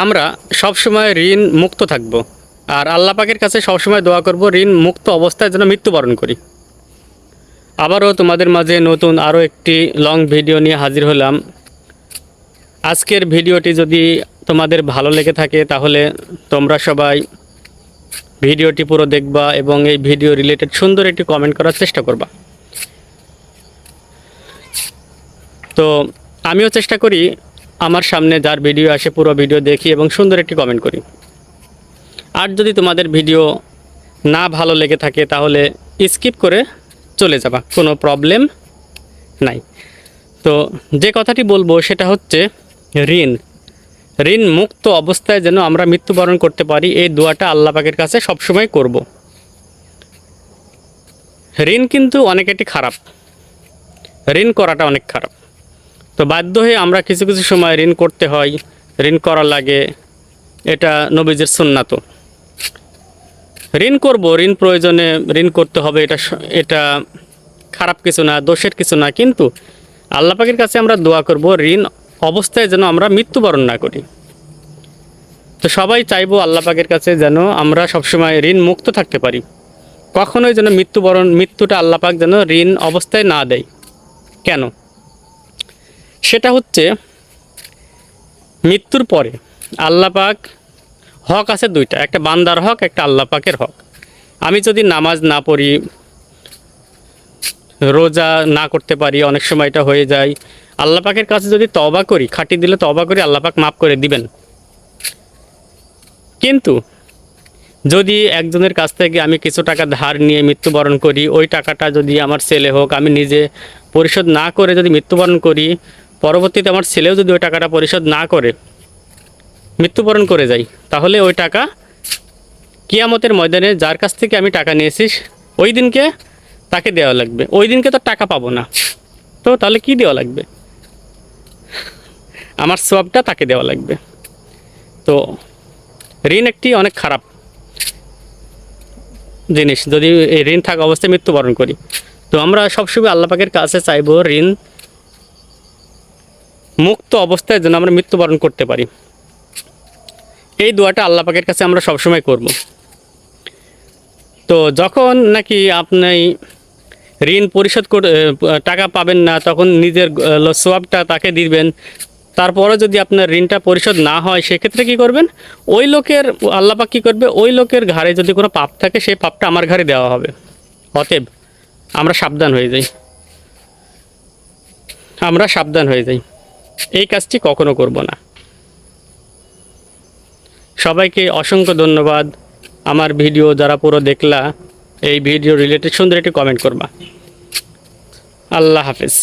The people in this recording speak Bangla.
আমরা সবসময় ঋণ মুক্ত থাকব। আর আল্লাহ পাকের কাছে সবসময় দোয়া করব, ঋণ মুক্ত অবস্থায় যেন মৃত্যুবরণ করি। আবারও তোমাদের মাঝে নতুন আরও একটি লং ভিডিও নিয়ে হাজির হলাম। আজকের ভিডিওটি যদি তোমাদের ভালো লেগে থাকে, তাহলে তোমরা সবাই ভিডিওটি পুরো দেখবা এবং এই ভিডিও রিলেটেড সুন্দর একটি কমেন্ট করার চেষ্টা করবা। তো আমিও চেষ্টা করি আমার সামনে যার ভিডিও আসে, পুরো ভিডিও দেখি এবং সুন্দর একটি কমেন্ট করি। আর যদি তোমাদের ভিডিও না ভালো লেগে থাকে, তাহলে স্কিপ করে চলে যাবা। কোনো প্রবলেম নাই। তো যে কথাটি বলব, সেটা হচ্ছে ঋণ। ঋণ মুক্ত অবস্থায় যেন আমরা মৃত্যুবরণ করতে পারি, এই দোয়াটা আল্লাহ পাকের কাছে সবসময় করব। ঋণ কিন্তু অনেক একটি খারাপ। ঋণ করাটা অনেক খারাপ। তো বাধ্য হয়ে আমরা কিছু কিছু সময় ঋণ করতে হয়, ঋণ করা লাগে। এটা নবীজের সুন্নাত। ঋণ করব, ঋণ প্রয়োজনে ঋণ করতে হবে, এটা এটা খারাপ কিছু না, দোষের কিছু না, কিন্তু আল্লাহ পাকের কাছে আমরা দোয়া করব, ঋণ অবস্থায় যেন আমরা মৃত্যুবরণ না করি। তো সবাই চাইব আল্লাহ পাকের কাছে যেন আমরা সবসময় ঋণ মুক্ত থাকতে পারি। কখনোই যেন মৃত্যুবরণ, মৃত্যুটা আল্লাহ পাক যেন ঋণ অবস্থায় না দেয়। কেন? সেটা হচ্ছে মৃত্যুর পরে আল্লাহ পাক হক আছে দুইটা, একটা বান্দার হক, একটা আল্লাহ পাকের হক। আমি যদি নামাজ না পড়ি, রোজা না করতে পারি, অনেক সময় এটা হয়ে যায়, আল্লাহ পাকের কাছে যদি তবা করি, খাটি দিলে তবা করি আল্লাহ পাক মাফ করে দিবেন। কিন্তু যদি একজনের কাছ থেকে আমি কিছু টাকা ধার নিয়ে মৃত্যুবরণ করি, ওই টাকাটা যদি আমার ছেলে হোক, আমি নিজে পরিশোধ না করে যদি মৃত্যুবরণ করি পরবর্তীতে আমার ছেলেও যদি ওই টাকাটা পরিশোধ না করে, মৃত্যুবরণ করে যাই তাহলে ওই টাকা কিয়ামতের ময়দানে যার কাছ থেকে আমি টাকা নিয়েছি, ওই দিনকে তাকে দেওয়া লাগবে। ওই দিনকে তো টাকা পাবো না। তো তাহলে কি দেওয়া লাগবে? আমার সবটা তাকে দেওয়া লাগবে। তো ঋণ একটি অনেক খারাপ জিনিস। যদি এই ঋণ থাকা অবস্থায় মৃত্যুবরণ করি, তো আমরা সবসময় আল্লাহ পাকের কাছে চাইব ঋণ মুক্ত অবস্থায় যেন আমরা মৃত্যুবরণ করতে পারি। এই দোয়াটা আল্লাহ পাকের কাছে আমরা সবসময় করব। তো যখন নাকি আপনি ঋণ পরিশোধ করে টাকা পাবেন না, তখন নিজের সোয়াবটা তাকে দিবেন। তারপরে যদি আপনার ঋণটা পরিশোধ না হয়, সেক্ষেত্রে কি করবেন? ওই লোকের আল্লাপাক কী করবে? ওই লোকের ঘাড়ে যদি কোনো পাপ থাকে, সেই পাপটা আমার ঘাড়ে দেওয়া হবে। অতএব আমরা সাবধান হয়ে যাই। আমরা সাবধান হয়ে যাই। এই কাজটি কখনো করব না। সবাইকে অসংখ্য ধন্যবাদ। আমার ভিডিও যারা পুরো দেখলা, এই ভিডিও রিলেটেড সুন্দর একটি কমেন্ট করবা। আল্লাহ হাফেজ।